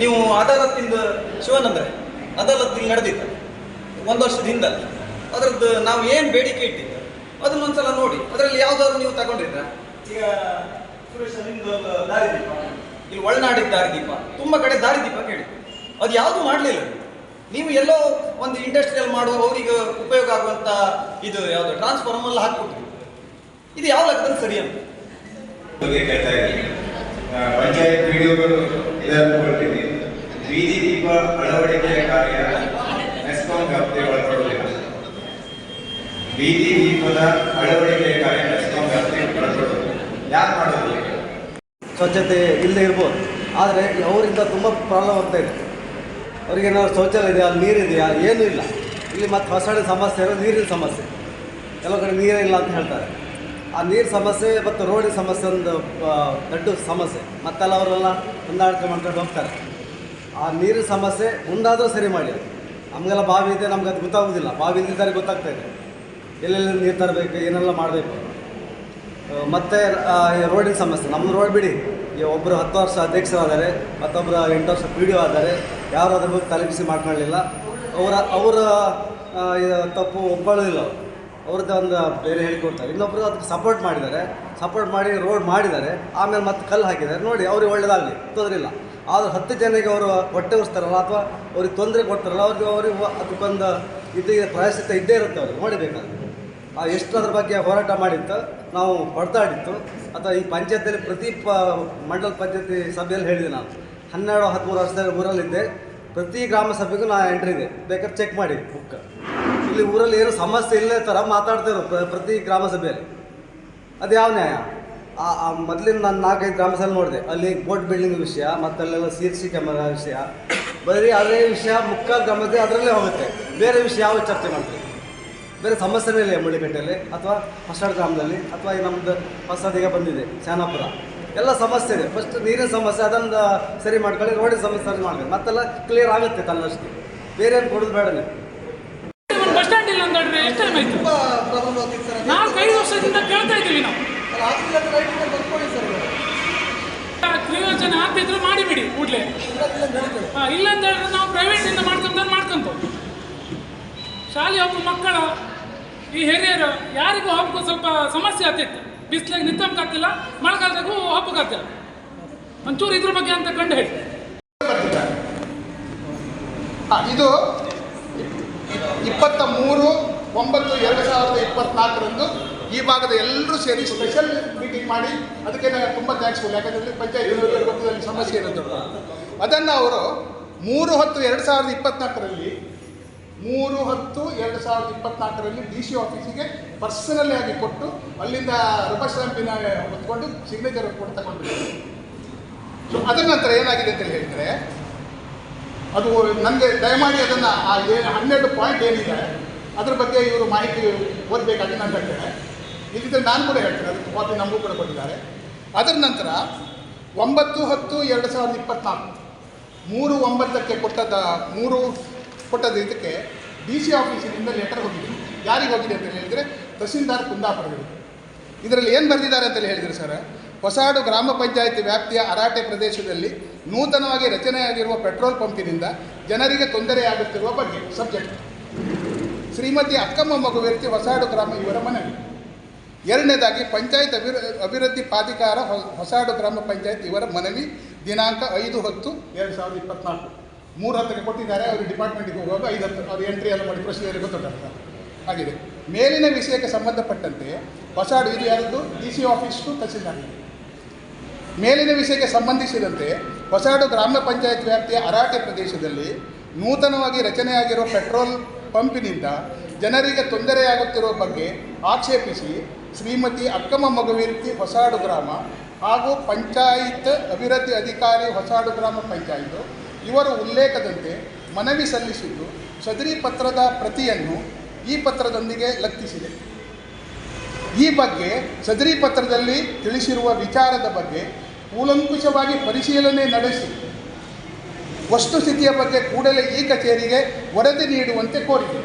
ನೀವು ಅದಾಲತ್ತಿಂದ ಶಿವನಂದ್ರೆ ಅದಾಲತ್ ಇಲ್ಲಿ ನಡೆದಿತ್ತು. ಒಂದು ವರ್ಷದ ಹಿಂದೆ. ಅದರದ್ದು ನಾವು ಏನು ಬೇಡಿಕೆ ಇಟ್ಟಿದ್ದು? ಅದನ್ನೊಂದ್ಸಲ ನೋಡಿ. ಅದರಲ್ಲಿ ಯಾವ್ದಾದ್ರು ನೀವು ತಗೊಂಡಿದ್ರ? ಈಗ ಸುರೇಶ್ ನಿಮ್ದು ಒಂದು ದಾರಿದೀಪ ಇಲ್ಲಿ ಒಳನಾಡಿದ ದಾರಿದೀಪ ತುಂಬ ಕಡೆ ದಾರಿದೀಪ ಕೇಳಿ. ಅದು ಯಾವುದು ಮಾಡಲಿಲ್ಲ. ನೀವು ಎಲ್ಲೋ ಒಂದು ಇಂಡಸ್ಟ್ರಿಯಲ್ ಮಾಡುವ ಅವರಿಗೆ ಉಪಯೋಗ ಆಗುವಂತ ಇದು ಯಾವುದು ಟ್ರಾನ್ಸ್ಫಾರ್ಮರ್ ಎಲ್ಲ ಹಾಕ್ಬಿಟ್ರಿ ಇದು ಯಾವ ಲೆಕ್ಕದಲ್ಲಿ ಸರಿ ಅಂತ? ಪಂಚಾಯತ್ ವಿಡಿಯೋಗಳು ಇದನ್ನು ಕೊಟ್ಟಿದ್ದೀನಿ. ಬೀದಿ ದೀಪ ಅಳವಡಿಕೆಯ ಕಾರ್ಯ ಮೆಸ್ಕಾಂ ವ್ಯಾಪ್ತಿ ಒಳಪಡುವುದಿಲ್ಲ. ಬೀದಿ ದೀಪದ ಅಳವಡಿಕೆಯ ಕಾರ್ಯ ಮೆಸ್ಕಾಂ ವ್ಯಾಪ್ತಿ ಒಳಪಡುವುದಿಲ್ಲ ಯಾರು ಮಾಡೋದಿಲ್ಲ ಸ್ವಚ್ಛತೆ ಇಲ್ಲದೆ ಇರ್ಬೋದು. ಆದರೆ ಅವರಿಂದ ತುಂಬ ಪ್ರಾಬ್ಲಮ್ ಆಗ್ತಾ ಇದೆ. ಅವ್ರಿಗೆ ಶೌಚಾಲಯ ಇದೆಯಾ? ನೀರಿದೆಯಾ ಏನೂ ಇಲ್ಲ. ಇಲ್ಲಿ ಮತ್ತೆ ಹೊಸಳೆ ಸಮಸ್ಯೆ ಇರೋ ನೀರಿನ ಸಮಸ್ಯೆ. ಕೆಲವು ಕಡೆ ಇಲ್ಲ ಅಂತ ಹೇಳ್ತಾರೆ. ಆ ನೀರು ಸಮಸ್ಯೆ ಮತ್ತು ರೋಡಿನ ಸಮಸ್ಯೆ ಒಂದು ದೊಡ್ಡ ಸಮಸ್ಯೆ. ಮತ್ತೆಲ್ಲ ಅವರೆಲ್ಲ ಹೊಂದಾಣಿಕೆ ಮಾಡ್ಕೊಂಡು ಹೋಗ್ತಾರೆ. ಆ ನೀರಿನ ಸಮಸ್ಯೆ ಮುಂದಾದರೂ ಸರಿ ಮಾಡಿ ನಮಗೆಲ್ಲ ಬಾವಿ ಇದೆ, ನಮ್ಗೆ ಅದು ಗೊತ್ತಾಗೋದಿಲ್ಲ. ಬಾವಿ ಇಲ್ದಿದ್ದಾರೆ ಗೊತ್ತಾಗ್ತಾ ಇದೆ. ಎಲ್ಲೆಲ್ಲಿ ನೀರು ತರಬೇಕು, ಏನೆಲ್ಲ ಮಾಡಬೇಕು. ಮತ್ತು ರೋಡಿನ ಸಮಸ್ಯೆ. ನಮ್ಮ ರೋಡ್ ಬಿಡಿ. ಈಗ ಒಬ್ಬರು ಹತ್ತು ವರ್ಷ ಅಧ್ಯಕ್ಷರಾದರೆ ಮತ್ತೊಬ್ಬರು ಎಂಟು ವರ್ಷ ಪಿ ಡಿ ಒ ಆದರೆ, ಯಾರು ಅದ್ರ ಬಗ್ಗೆ ತಲೆಬಿಸಿ ಮಾಡ್ಕೊಳ್ಳಿಲ್ಲ. ಅವರ ಅವರ ತಪ್ಪು ಒಪ್ಕೊಳ್ಳೋದಿಲ್ಲ ಅವರು. ಅವ್ರದ್ದು ಒಂದು ಬೇರೆ ಹೇಳ್ಕೊಡ್ತಾರೆ. ಇನ್ನೊಬ್ಬರು ಅದಕ್ಕೆ ಸಪೋರ್ಟ್ ಮಾಡಿದ್ದಾರೆ. ಸಪೋರ್ಟ್ ಮಾಡಿ ರೋಡ್ ಮಾಡಿದ್ದಾರೆ. ಆಮೇಲೆ ಮತ್ತೆ ಕಲ್ಲು ಹಾಕಿದ್ದಾರೆ. ನೋಡಿ, ಅವ್ರಿಗೆ ಒಳ್ಳೇದಾಗಲಿ. ತೊಂದರೆ ಇಲ್ಲ. ಆದ್ರೆ ಹತ್ತು ಜನಕ್ಕೆ ಅವರು ಹೊಟ್ಟೆ ಉರಿಸ್ತಾರಲ್ಲ ಅಥವಾ ಅವ್ರಿಗೆ ತೊಂದರೆ ಕೊಡ್ತಾರಲ್ಲ, ಅವ್ರಿಗೆ ಅವ್ರಿಗೆ ಅದಕ್ಕೊಂದು ಇದು ಪ್ರಯಾಸಿತ ಇದ್ದೇ ಇರುತ್ತೆ ಅವ್ರಿಗೆ, ನೋಡಬೇಕಾದ್ರೆ. ಆ ಎಷ್ಟು ಅದ್ರ ಬಗ್ಗೆ ಹೋರಾಟ ಮಾಡಿತ್ತು ನಾವು ಹೊಡೆದಾಡಿತ್ತು ಅಥವಾ ಈ ಪಂಚಾಯತಿಯಲ್ಲಿ ಪ್ರತಿ ಪ ಮಂಡಲ ಪಂಚಾಯತಿ ಸಭೆಯಲ್ಲಿ ಹೇಳಿದೆ ನಾನು. ಹನ್ನೆರಡು, ಹದಿಮೂರು ವರ್ಷದ ಊರಲ್ಲಿದ್ದೆ. ಪ್ರತಿ ಗ್ರಾಮ ಸಭೆಗೂ ನಾನು ಎಂಟ್ರಿ ಇದೆ. ಬೇಕಾದ್ರೆ ಚೆಕ್ ಮಾಡಿ ಬುಕ್ ಇಲ್ಲಿ ಊರಲ್ಲಿ ಏನು ಸಮಸ್ಯೆ ಇಲ್ಲೇ ಥರ ಮಾತಾಡ್ತಿರೋ ಪ್ರ- ಪ್ರತಿ ಗ್ರಾಮ ಸಭೆಯಲ್ಲಿ. ಅದು ಯಾವ ನ್ಯಾಯ? ಆ ಮೊದಲಿನ ನಾನು ನಾಲ್ಕೈದು ಗ್ರಾಮಸಲ್ಲಿ ನೋಡಿದೆ. ಅಲ್ಲಿ ಬೋಟ್ ಬಿಲ್ಡಿಂಗ್ ವಿಷಯ ಮತ್ತು ಅಲ್ಲೆಲ್ಲ ಸಿ ಸಿ ಕ್ಯಾಮರಾ ವಿಷಯ. ಬರೀ ಅದೇ ವಿಷಯ ಮುಕ್ಕಾಲು ಗ್ರಾಮದಲ್ಲಿ ಅದರಲ್ಲೇ ಹೋಗುತ್ತೆ. ಬೇರೆ ವಿಷಯ ಯಾವ ಚರ್ಚೆ ಮಾಡ್ತೀವಿ ಬೇರೆ ಸಮಸ್ಯೆನೇ ಇಲ್ಲ ಮುಳ್ಳಿಕಟ್ಟೆಯಲ್ಲಿ ಅಥವಾ ಹೊಸಡ್ ಗ್ರಾಮದಲ್ಲಿ ಅಥವಾ ಈ ನಮ್ಮದು ಹೊಸದೀಗ ಬಂದಿದೆ ಶಾನಾಪುರ. ಎಲ್ಲ ಸಮಸ್ಯೆ ಇದೆ. ಫಸ್ಟ್ ನೀರಿನ ಸಮಸ್ಯೆ ಅದನ್ನು ಸರಿ ಮಾಡ್ಕೊಳ್ಳಿ ರೋಡಿನ ಸಮಸ್ಯೆ ಸರಿ ಮಾಡ್ಕೊಳ್ಳಿ. ಮತ್ತೆಲ್ಲ ಕ್ಲಿಯರ್ ಆಗುತ್ತೆ ತನ್ನಷ್ಟು ಬೇರೆ ಏನು ಕೊಡೋದು ಬೇಡ ನೀವು ಬಸ್ ಸ್ಟ್ಯಾಂಡ್ ಇಲ್ಲ ಅಂತ ಹೇಳಿದ್ರೆ ಎಷ್ಟು ಟೈಮ್ ಆಯ್ತು? ತುಂಬ ಪ್ರಾಬ್ಲಮ್ ಆಗ್ತಿತ್ತು ಸರ್. ನಾಲ್ಕೈದು ವರ್ಷದಿಂದ ಕೇಳ್ತಾ ಇದ್ದೀವಿ ನಾವು. ಕ್ರಿಯೋಜನೆ ಆಗ್ತಿದ್ರು ಮಾಡಿಬಿಡಿ ಕೂಡಲೇ. ಇಲ್ಲ ಅಂತ ಹೇಳಿದ್ರೆ ನಾವು ಪ್ರೈವೇಟಿಂದ ಮಾಡ್ಕೊಂಡ್ರೆ ಮಾಡ್ಕೊಂತ. ಶಾಲೆ ಒಬ್ಬ ಮಕ್ಕಳ ಈ ಹಿರಿಯರು ಯಾರಿಗೂ ಹಬ್ಬಕ್ಕೂ ಸ್ವಲ್ಪ ಸಮಸ್ಯೆ ಆಗ್ತಿತ್ತು. ಬಿಸಿಲಿಗೆ ನಿಂತಕ್ಕಾಗ್ತಿಲ್ಲ ಮಳೆಗಾಲದಾಗೂ ಹಬ್ಬಕ್ಕಾಗ್ತಿಲ್ಲ ಒಂಚೂರು ಇದ್ರ ಬಗ್ಗೆ ಅಂತ ಕಂಡು ಹೇಳಿ. ಇದು ಇಪ್ಪತ್ತ ಮೂರು ಒಂಬತ್ತು ಎರಡು ಸಾವಿರದ ಇಪ್ಪತ್ನಾಲ್ಕರಂದು ಈ ಭಾಗದ ಎಲ್ಲರೂ ಸೇರಿ ಸ್ಪೆಷಲ್ ಮೀಟಿಂಗ್ ಮಾಡಿ, ಅದಕ್ಕೆ ನಾನು ತುಂಬ ಥ್ಯಾಂಕ್ಸ್ಫುಲ್ ಯಾಕಂದರೆ ಪಂಚಾಯತ್ ಗೊತ್ತದಲ್ಲಿ ಸಮಸ್ಯೆ ಏನಂತ ಅದನ್ನು ಅವರು ಮೂರು ಹತ್ತು ಎರಡು ಸಾವಿರದ ಇಪ್ಪತ್ನಾಲ್ಕರಲ್ಲಿ, ಮೂರು ಹತ್ತು ಎರಡು ಸಾವಿರದ ಇಪ್ಪತ್ನಾಲ್ಕರಲ್ಲಿ ಡಿ ಸಿ ಆಫೀಸಿಗೆ ಪರ್ಸನಲಿ ಆಗಿ ಕೊಟ್ಟು, ಅಲ್ಲಿಂದ ರಬ್ಬರ್ ಸ್ಟ್ಯಾಂಪಿನ ಹೊತ್ಕೊಂಡು ಸಿಗ್ನೇಚರ್ ಕೊಟ್ಟು ತಗೊಂಡಿದ್ದಾರೆ ಸೊ ಅದರ ನಂತರ ಏನಾಗಿದೆ ಅಂತ ಹೇಳಿದರೆ, ಅದು ನನಗೆ ದಯಮಾಡಿ ಅದನ್ನು ಆ ಏನು ಹನ್ನೆರಡು ಪಾಯಿಂಟ್ ಏನಿದೆ, ಅದ್ರ ಬಗ್ಗೆ ಇವರು ಮಾಹಿತಿ ಓದಬೇಕಾಗಿ ನಾನು ಹೇಳ್ತೇನೆ. ಇಲ್ಲಿದ್ದರೆ ನಾನು ಕೂಡ ಹೇಳ್ತೇನೆ, ಅದಕ್ಕೆ ಕಾಪಿ ನಮಗೂ ಕೂಡ ಕೊಟ್ಟಿದ್ದಾರೆ. ಅದರ ನಂತರ ಒಂಬತ್ತು ಹತ್ತು ಎರಡು ಸಾವಿರದ ಇಪ್ಪತ್ತ್ನಾಲ್ಕು ಮೂರು ಒಂಬತ್ತಕ್ಕೆ ಕೊಟ್ಟದ ಮೂರು ಕೊಟ್ಟದ ಇದಕ್ಕೆ ಡಿ ಸಿ ಆಫೀಸಿನಿಂದ ಲೆಟರ್ ಹೋಗಿದೆ. ಯಾರಿಗೆ ಹೋಗಿದೆ ಅಂತ ಹೇಳಿದರೆ ತಹಸೀಲ್ದಾರ್ ಕುಂದಾಪುರಗಳಿಗೆ ಇದರಲ್ಲಿ ಏನು ಬರೆದಿದ್ದಾರೆ ಅಂತ ಹೇಳಿದರೆ ಸರ್, ಹೊಸಾಡು ಗ್ರಾಮ ಪಂಚಾಯಿತಿ ವ್ಯಾಪ್ತಿಯ ಅರಾಟೆ ಪ್ರದೇಶದಲ್ಲಿ ನೂತನವಾಗಿ ರಚನೆಯಾಗಿರುವ ಪೆಟ್ರೋಲ್ ಪಂಪಿನಿಂದ ಜನರಿಗೆ ತೊಂದರೆಯಾಗುತ್ತಿರುವ ಬಗ್ಗೆ ಸಬ್ಜೆಕ್ಟ್. ಶ್ರೀಮತಿ ಅಕ್ಕಮ್ಮ ಮಗು ವ್ಯಕ್ತಿ ಹೊಸಾಡು ಗ್ರಾಮ ಇವರ ಮನವಿ. ಎರಡನೇದಾಗಿ ಪಂಚಾಯತ್ ಅಭಿವೃ, ಅಭಿವೃದ್ಧಿ ಪ್ರಾಧಿಕಾರ ಹೊಸಾಡು ಗ್ರಾಮ ಪಂಚಾಯತ್ ಇವರ ಮನವಿ ದಿನಾಂಕ ಐದು ಹತ್ತು. ಎರಡು ಸಾವಿರದ ಇಪ್ಪತ್ನಾಲ್ಕು. ಮೂರು ಹತ್ತಕ್ಕೆ ಕೊಟ್ಟಿದ್ದಾರೆ, ಅವರು ಡಿಪಾರ್ಟ್ಮೆಂಟಿಗೆ ಹೋಗುವಾಗ ಐದು ಹತ್ತು, ಅವ್ರು ಎಂಟ್ರಿ ಎಲ್ಲ ಮಾಡಿ ಪ್ರೊಸೀಜರ್ ಗೊತ್ತಾಗ್ತದೆ ಆಗಿದೆ. ಮೇಲಿನ ವಿಷಯಕ್ಕೆ ಸಂಬಂಧಪಟ್ಟಂತೆ ಹೊಸಾಡು, ಇದು ಯಾರದ್ದು? ಡಿ ಸಿ ಆಫೀಸ್ಟು ತಹಸೀಲ್ದಾರ್ ಮೇಲಿನ ವಿಷಯಕ್ಕೆ ಸಂಬಂಧಿಸಿದಂತೆ ಹೊಸಾಡು ಗ್ರಾಮ ಪಂಚಾಯತ್ ವ್ಯಾಪ್ತಿಯ ಅರಾಟೆ ಪ್ರದೇಶದಲ್ಲಿ ನೂತನವಾಗಿ ರಚನೆಯಾಗಿರುವ ಪೆಟ್ರೋಲ್ ಪಂಪಿನಿಂದ ಜನರಿಗೆ ತೊಂದರೆಯಾಗುತ್ತಿರುವ ಬಗ್ಗೆ ಆಕ್ಷೇಪಿಸಿ ಶ್ರೀಮತಿ ಅಕ್ಕಮ್ಮ ಮಗುವಿರ್ತಿ ಹೊಸಾಡು ಗ್ರಾಮ ಹಾಗೂ ಪಂಚಾಯತ್ ಅಭಿವೃದ್ಧಿ ಅಧಿಕಾರಿ ಹೊಸಾಡು ಗ್ರಾಮ ಪಂಚಾಯತ್. ಇವರ ಉಲ್ಲೇಖದಂತೆ ಮನವಿ ಸಲ್ಲಿಸಿದ್ದು ಸದರಿ ಪತ್ರದ ಪ್ರತಿಯನ್ನು ಈ ಪತ್ರದೊಂದಿಗೆ ಲಕ್ಕಿಸಿದೆ ಈ ಬಗ್ಗೆ ಸದರಿ ಪತ್ರದಲ್ಲಿ ತಿಳಿಸಿರುವ ವಿಚಾರದ ಬಗ್ಗೆ ಕೂಲಂಕುಷವಾಗಿ ಪರಿಶೀಲನೆ ನಡೆಸಿ. ವಸ್ತುಸ್ಥಿತಿಯ ಬಗ್ಗೆ ಕೂಡಲೇ ಈ ಕಚೇರಿಗೆ ವರದಿ ನೀಡುವಂತೆ ಕೋರಿದೆ.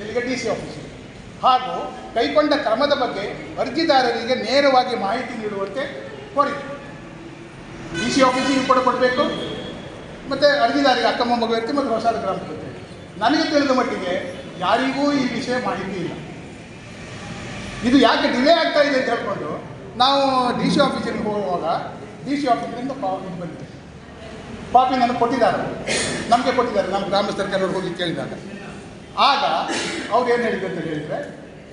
ಇಲ್ಲಿಗೆ ಡಿ ಸಿ ಆಫೀಸಿಗೆ? ಹಾಗೂ ಕೈಗೊಂಡ ಕ್ರಮದ ಬಗ್ಗೆ ಅರ್ಜಿದಾರರಿಗೆ ನೇರವಾಗಿ ಮಾಹಿತಿ ನೀಡುವಂತೆ ಕೋರಿದೆ ಡಿ ಸಿ ಆಫೀಸಿಗೆ ಕೂಡ ಕೊಡಬೇಕು. ಮತ್ತು ಅರ್ಜಿದಾರಿಗೆ ಅಕ್ಕಮ್ಮ ಮತ್ತು ಹೊಸ ಗ್ರಾಮ ಪಂಚಾಯತಿ. ನನಗೆ ತಿಳಿದ ಮಟ್ಟಿಗೆ ಯಾರಿಗೂ ಈ ವಿಷಯ ಮಾಹಿತಿ ಇಲ್ಲ. ಇದು ಯಾಕೆ ಡಿಲೇ ಆಗ್ತಾ ಇದೆ ಅಂತ ಹೇಳ್ಕೊಂಡು ನಾವು ಡಿ ಸಿ ಆಫೀಸಿಗೆ ಹೋಗುವಾಗ ಡಿ ಸಿ ಆಫೀಸಿನಿಂದ ಕಾಪಿ ಬಂದಿದೆ ಕಾಪಿ ನನಗೆ ಕೊಟ್ಟಿದ್ದಾರೆ. ನಮಗೆ ಕೊಟ್ಟಿದ್ದಾರೆ. ನಮ್ಮ ಗ್ರಾಮಸ್ಥರ ಕೆಲವರು ಹೋಗಿ ಕೇಳಿದಾಗ. ಆಗ ಅವ್ರು ಏನು ಹೇಳಿದ್ರು ಅಂತ ಹೇಳಿದರೆ,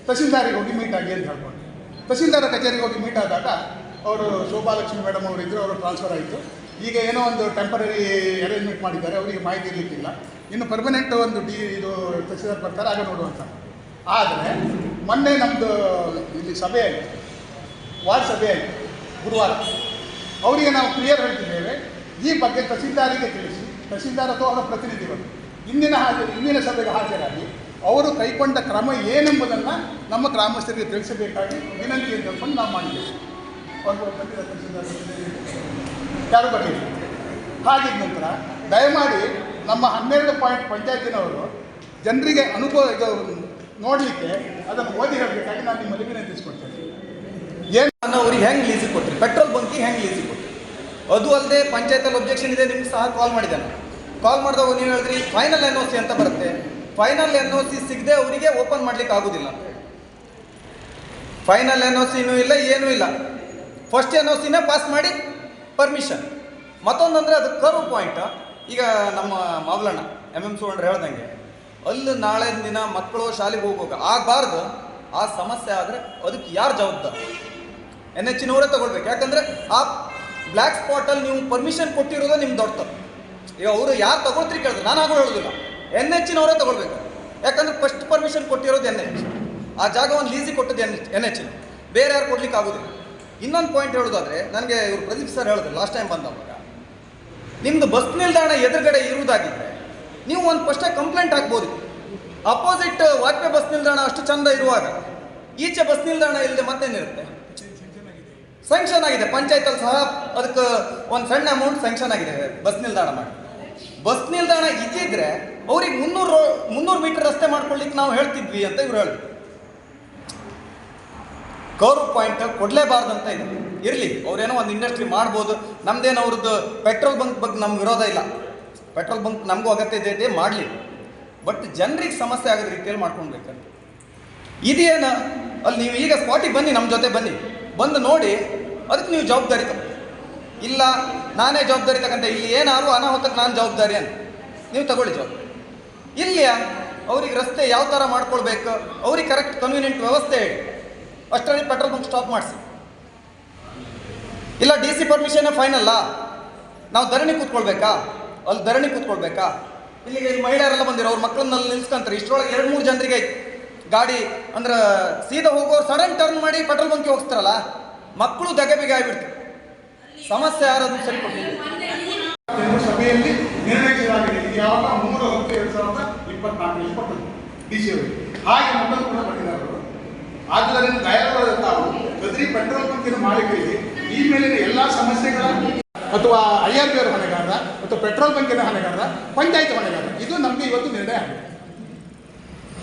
ತಹಸೀಲ್ದಾರಿಗೆ ಹೋಗಿ ಮೀಟ್ ಆಗಿ ಅಂತ ಹೇಳ್ಕೊಂಡು ತಹಸೀಲ್ದಾರ ಕಚೇರಿಗೆ ಹೋಗಿ ಮೀಟ್ ಆದಾಗ ಅವರು ಶೋಭಾಲಕ್ಷ್ಮಿ ಮೇಡಮ್ ಅವರು ಇದ್ದರು ಅವರು ಟ್ರಾನ್ಸ್ಫರ್ ಆಯಿತು. ಈಗ ಏನೋ ಒಂದು ಟೆಂಪರರಿ ಅರೇಂಜ್ಮೆಂಟ್ ಮಾಡಿದ್ದಾರೆ, ಅವರಿಗೆ ಮಾಹಿತಿ ಇರಲಿಕ್ಕಿಲ್ಲ. ಇನ್ನು ಪರ್ಮನೆಂಟ್ ಒಂದು ಡಿ ಇದು ತಹಸೀಲ್ದಾರ್ ಬರ್ತಾರೆ, ಆಗ ನೋಡುವಂಥ ಆದರೆ ಮೊನ್ನೆ ನಮ್ಮದು ಇಲ್ಲಿ ಸಭೆ ಆಯಿತು. ವಾರ್ಡ್ ಸಭೆ ಆಯಿತು, ಗುರುವಾರ. ಅವರಿಗೆ ನಾವು ಕ್ಲಿಯರ್ ಹೇಳ್ತಿದ್ದೇವೆ, ಈ ಬಗ್ಗೆ ತಹಸೀಲ್ದಾರಿಗೆ ತಿಳಿಸಿ, ತಹಸೀಲ್ದಾರ್ ಅಥವಾ ಅವರ ಪ್ರತಿನಿಧಿಗಳು. ಇಂದಿನ ಹಾಜರು, ಇಂದಿನ ಸಭೆಗೆ ಹಾಜರಾಗಿ ಅವರು ಕೈಗೊಂಡ ಕ್ರಮ ಏನೆಂಬುದನ್ನು ನಮ್ಮ ಗ್ರಾಮಸ್ಥರಿಗೆ ತಿಳಿಸಬೇಕಾಗಿ ವಿನಂತಿ ಅಂತ ಹೇಳ್ಕೊಂಡು ನಾವು ಮಾಡಿದ್ದೇವೆ. ಯಾರು ಬರಲಿಲ್ಲ ಹಾಗಿದ ನಂತರ ದಯಮಾಡಿ ನಮ್ಮ ಹನ್ನೆರಡು ಪಾಯಿಂಟ್ ಪಂಚಾಯತಿನವರು ಜನರಿಗೆ ಅನುಭವ ಇದು ನೋಡಲಿಕ್ಕೆ ಅದನ್ನು ಓದಿ ಹೇಳಬೇಕಾಗಿ ನಾನು ನಿಮ್ಮಲ್ಲಿ ವಿನಂತಿಸ್ಕೊಳ್ತೇನೆ ಏನು ನಾನು ಅವ್ರಿಗೆ ಹೆಂಗೆ ಲೀಸಿಗೆ ಕೊಟ್ಟರೆ ಪೆಟ್ರೋಲ್ ಬಂಕಿಗೆ ಹೆಂಗೆ ಲೀಸಿಗೆ ಕೊಟ್ಟರು ಅದು ಅಲ್ಲದೆ ಪಂಚಾಯತಲ್ಲಿ ಒಬ್ಜೆಕ್ಷನ್ ಇದೆ, ನಿಮ್ಗೆ ಸಹ ಕಾಲ್ ಮಾಡಿದ್ದಾನೆ. ಕಾಲ್ ಮಾಡಿದಾಗ ನೀವು ಹೇಳಿದ್ರಿ ಫೈನಲ್ ಎನ್ ಒ ಸಿ ಅಂತ ಬರುತ್ತೆ. ಫೈನಲ್ ಎನ್ ಓ ಸಿ ಸಿಗದೆ ಅವರಿಗೆ ಓಪನ್ ಮಾಡ್ಲಿಕ್ಕೆ ಆಗೋದಿಲ್ಲ. ಫೈನಲ್ ಎನ್ ಒ ಸಿನೂ ಇಲ್ಲ, ಏನೂ ಇಲ್ಲ. ಫಸ್ಟ್ ಎನ್ ಓ ಸಿನೇ ಪಾಸ್ ಮಾಡಿ ಪರ್ಮಿಷನ್ ಮತ್ತೊಂದಂದ್ರೆ ಅದು ಕರ್ವ್ ಪಾಯಿಂಟ್ ಈಗ ನಮ್ಮ ಮಾವಲಣ್ಣ ಎಂ ಎಂ ಸುವರ್ಣ ಹೇಳ್ದಂಗೆ, ಅಲ್ಲಿ ನಾಳೆ ದಿನ ಮಕ್ಕಳು ಶಾಲೆಗೆ ಹೋಗುವಾಗ ಆಗಬಾರ್ದು. ಆ ಸಮಸ್ಯೆ ಆದರೆ ಅದಕ್ಕೆ ಯಾರು ಜವಾಬ್ದಾರ? ಎನ್ ಹೆಚ್ಚಿನವರೇ ತಗೊಳ್ಬೇಕು. ಯಾಕಂದ್ರೆ ಆ ಬ್ಲ್ಯಾಕ್ ಸ್ಪಾಟಲ್ಲಿ ನೀವು ಪರ್ಮಿಷನ್ ಕೊಟ್ಟಿರೋದು ನಿಮ್ಗೆ ದೊಡ್ಡ. ಈಗ ಅವರು ಯಾರು ತಗೊಳ್ತೀರಿ ಕೇಳಿದ್ರು ನಾನು ಆಗೋ ಹೇಳೋದಿಲ್ಲ. ಎನ್ ನವರೇ ತಗೊಳ್ಬೇಕು. ಯಾಕಂದ್ರೆ ಫಸ್ಟ್ ಪರ್ಮಿಷನ್ ಕೊಟ್ಟಿರೋದು ಎನ್ ಎಚ್ ಆ ಜಾಗವನ್ನು ಲೀಸಿಗೆ ಕೊಟ್ಟದ್ದು ಎನ್ ಎಚ್ ಎನ್ ಎಚ್ ಬೇರೆ ಯಾರು ಕೊಡ್ಲಿಕ್ಕೆ ಆಗೋದಿಲ್ಲ. ಇನ್ನೊಂದು ಪಾಯಿಂಟ್ ಹೇಳೋದಾದ್ರೆ, ನನಗೆ ಇವರು ಪ್ರದೀಪ್ ಸರ್ ಹೇಳಿದ್ರು ಲಾಸ್ಟ್ ಟೈಮ್ ಬಂದವಾಗ. ನಿಮ್ಮದು ಬಸ್ ನಿಲ್ದಾಣ ಎದುರುಗಡೆ ಇರುವುದಾಗಿದ್ದರೆ ನೀವು ಒಂದು ಫಸ್ಟೇ ಕಂಪ್ಲೇಂಟ್ ಹಾಕ್ಬೋದು. ಅಪೋಸಿಟ್ ವಾಜಪೇಯಿ ಬಸ್ ನಿಲ್ದಾಣ ಅಷ್ಟು ಚಂದ ಇರುವಾಗ, ಈಚೆ ಬಸ್ ನಿಲ್ದಾಣ ಇಲ್ಲದೆ ಮತ್ತೇನಿರುತ್ತೆ ಸ್ಯಾಂಕ್ಷನ್ ಆಗಿದೆ. ಪಂಚಾಯತಲ್ಲಿ ಸಹ ಅದಕ್ಕೆ ಒಂದು ಸಣ್ಣ ಅಮೌಂಟ್ ಸ್ಯಾಂಕ್ಷನ್ ಆಗಿದೆ ಬಸ್ ನಿಲ್ದಾಣ ಮಾಡಿ. ಬಸ್ ನಿಲ್ದಾಣ ಇದ್ದಿದ್ರೆ ಅವ್ರಿಗೆ ಮುನ್ನೂರು ಮುನ್ನೂರು ಮೀಟರ್ ರಸ್ತೆ ಮಾಡ್ಕೊಳ್ಳಿಕ್ಕೆ ನಾವು ಹೇಳ್ತಿದ್ವಿ ಅಂತ ಇವ್ರು ಹೇಳಿದ್ರು. ಕೌರ್ ಪಾಯಿಂಟ್ ಕೊಡಲೇಬಾರ್ದು ಅಂತ ಇದೆ ಇರಲಿ, ಅವ್ರೇನೋ ಒಂದು ಇಂಡಸ್ಟ್ರಿ ಮಾಡ್ಬೋದು. ನಮ್ದೇನು ಅವ್ರದ್ದು ಪೆಟ್ರೋಲ್ ಬಂಕ್ ಬಗ್ಗೆ ನಮ್ಗೆ ವಿರೋಧ ಇಲ್ಲ. ಪೆಟ್ರೋಲ್ ಬಂಕ್ ನಮಗೂ ಅಗತ್ಯ ಇದೆ, ಮಾಡಲಿ. ಬಟ್ ಜನರಿಗೆ ಸಮಸ್ಯೆ ಆಗದ ರೀತಿಯಲ್ಲಿ ಮಾಡ್ಕೊಳ್ಬೇಕಂತ ಇದೇನು, ಅಲ್ಲಿ ನೀವು ಈಗ ಸ್ಪಾಟಿಗೆ ಬನ್ನಿ ನಮ್ಮ ಜೊತೆ ಬನ್ನಿ. ಬಂದು ನೋಡಿ, ಅದಕ್ಕೆ ನೀವು ಜವಾಬ್ದಾರಿ ತಗೋ ಇಲ್ಲ, ನಾನೇ ಜವಾಬ್ದಾರಿ ತಗೊಂಡೆ ಇಲ್ಲಿ ಏನಾದ್ರು ಅನಾಹುತಕ್ಕೆ ನಾನು ಜವಾಬ್ದಾರಿ ಅಂತ. ನೀವು ತಗೊಳ್ಳಿ ಜವಾಬ್ದಾರಿ. ಇಲ್ಲಿಯ ಅವ್ರಿಗೆ ರಸ್ತೆ ಯಾವ ಥರ ಮಾಡ್ಕೊಳ್ಬೇಕು, ಅವ್ರಿಗೆ ಕರೆಕ್ಟ್ ಕನ್ವೀನಿಯಂಟ್ ವ್ಯವಸ್ಥೆ ಹೇಳಿ. ಅಷ್ಟರಲ್ಲಿ ಪೆಟ್ರೋಲ್ ಬಂಕ್ ಸ್ಟಾಪ್ ಮಾಡಿಸಿ. ಇಲ್ಲ ಡಿ ಸಿ ಪರ್ಮಿಷನ್ನೇ ಫೈನಲ್ಲ ನಾವು ಧರಣಿ ಕೂತ್ಕೊಳ್ಬೇಕಾ? ಅಲ್ಲಿ ಧರಣಿ ಕೂತ್ಕೊಳ್ಬೇಕಾ? ಇಲ್ಲಿಗೆ ಇಲ್ಲಿ ಮಹಿಳೆಯರೆಲ್ಲ ಬಂದಿರೋ, ಅವ್ರ ಮಕ್ಕಳನ್ನ ಅಲ್ಲಿ ನಿಲ್ಸ್ಕೊಂತಾರೆ. ಇಷ್ಟರೊಳಗೆ ಎರಡು ಮೂರು ಜನರಿಗೆ ಗಾಡಿ, ಅಂದ್ರೆ ಸೀದಾ ಹೋಗೋರು ಸಡನ್ ಟರ್ನ್ ಮಾಡಿ ಪೆಟ್ರೋಲ್ ಬಂಕ್ಗೆ ಹೋಗ್ತಾರಲ್ಲ ಮಕ್ಕಳು ದಗೆ ಬಿಗೆ ಆಗಿಬಿಡ್ತಾರೆ ಸಮಸ್ಯೆ ಯಾರದು ಸರಿಪಡಿಸಿ? ಕೇಂದ್ರ ಸಭೆಯಲ್ಲಿ ನಿರ್ಣಯಿಸಲಾಗಿದೆ. ಇದು ಯಾವಾಗ ಮೂರು ಹತ್ತು ಎರಡು ಸಾವಿರದ ಡಿ ಸಿ ಹಾಗೆ ಮೊದಲು ಕೂಡ ಪಟ್ಟಿದ್ದಾರೆ ಆದ್ದರಿಂದ ತಯಾರಾದ ತಾವು ಗದ್ರಿ ಪೆಟ್ರೋಲ್ ಬಂಕಿನ ಮಾಲೀಕರಿಗೆ ಈ ಮೇಲಿನ ಎಲ್ಲ ಸಮಸ್ಯೆಗಳ ಅಥವಾ ಐ ಆರ್ ಪಿ ಅವರ ಹೊಣೆಗಾರ ಅಥವಾ ಪೆಟ್ರೋಲ್ ಬಂಕಿನ ಹೊಣೆಗಾರ ಪಂಚಾಯತ್ ಹೊಣೆಗಾರ ಇದು ನಮಗೆ ಇವತ್ತು ನಿರ್ಣಯ ಆಗಿದೆ.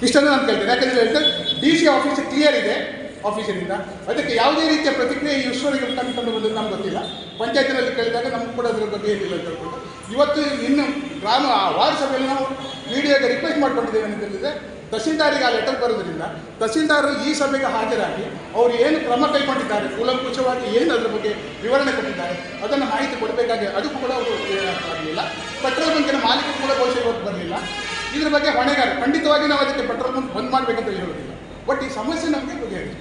ಇಷ್ಟನ್ನು ನಾನು ಕೇಳ್ತೇನೆ. ಯಾಕಂದ್ರೆ ಡಿ ಸಿ ಆಫೀಸ್ ಕ್ಲಿಯರ್ ಇದೆ. ಆಫೀಸಿನಿಂದ ಅದಕ್ಕೆ ಯಾವುದೇ ರೀತಿಯ ಪ್ರತಿಕ್ರಿಯೆ ಈಶ್ವರಿಗೆ ಕಂಡುಕೊಂಡು ಬಂದು ನಮ್ಗೆ ಗೊತ್ತಿಲ್ಲ. ಪಂಚಾಯತಿನಲ್ಲಿ ಕೇಳಿದಾಗ ನಮ್ಗೆ ಕೂಡ ಅದರ ಬಗ್ಗೆ ಏನಿಲ್ಲ ಅಂತ ಹೇಳ್ಕೊಂಡು. ಇವತ್ತು ಇನ್ನು ಗ್ರಾಮ ವಾರ್ಡ್ ಸಭೆಯಲ್ಲಿ ನಾವು ಮೀಡಿಯಾಗೆ ರಿಕ್ವೆಸ್ಟ್ ಮಾಡ್ಕೊಂಡಿದ್ದೇವೆ ಅಂತ ಹೇಳಿದ್ರೆ, ತಹಸೀಲ್ದಾರಿಗೆ ಆ ಲೆಟರ್ ಬರೋದ್ರಿಂದ ತಹಸೀಲ್ದಾರರು ಈ ಸಭೆಗೆ ಹಾಜರಾಗಿ ಅವರು ಏನು ಕ್ರಮ ಕೈಗೊಂಡಿದ್ದಾರೆ ಕೂಲಂಕುಷವಾಗಿ ಏನು ಅದರ ಬಗ್ಗೆ ವಿವರಣೆ ಕೊಟ್ಟಿದ್ದಾರೆ, ಅದನ್ನು ಮಾಹಿತಿ ಕೊಡಬೇಕಾಗಿ ಅದಕ್ಕೂ ಕೂಡ ಅವರು ಆಗಲಿಲ್ಲ. ಪೆಟ್ರೋಲ್ ಬಂಕಿನ ಮಾಲೀಕರು ಕೂಡ ಬಹುಶಃ ಇವತ್ತು ಬರಲಿಲ್ಲ. ಇದ್ರ ಬಗ್ಗೆ ಹೊಣೆಗಾರ, ಖಂಡಿತವಾಗಿ ನಾವು ಅದಕ್ಕೆ ಪೆಟ್ರೋಲ್ ಬಂಕ್ ಬಂದ್ ಮಾಡಬೇಕಂತ ಹೇಳೋದಿಲ್ಲ ಬಟ್ ಈ ಸಮಸ್ಯೆ ನಮಗೆ ಬಗೆಹರಿಸಿ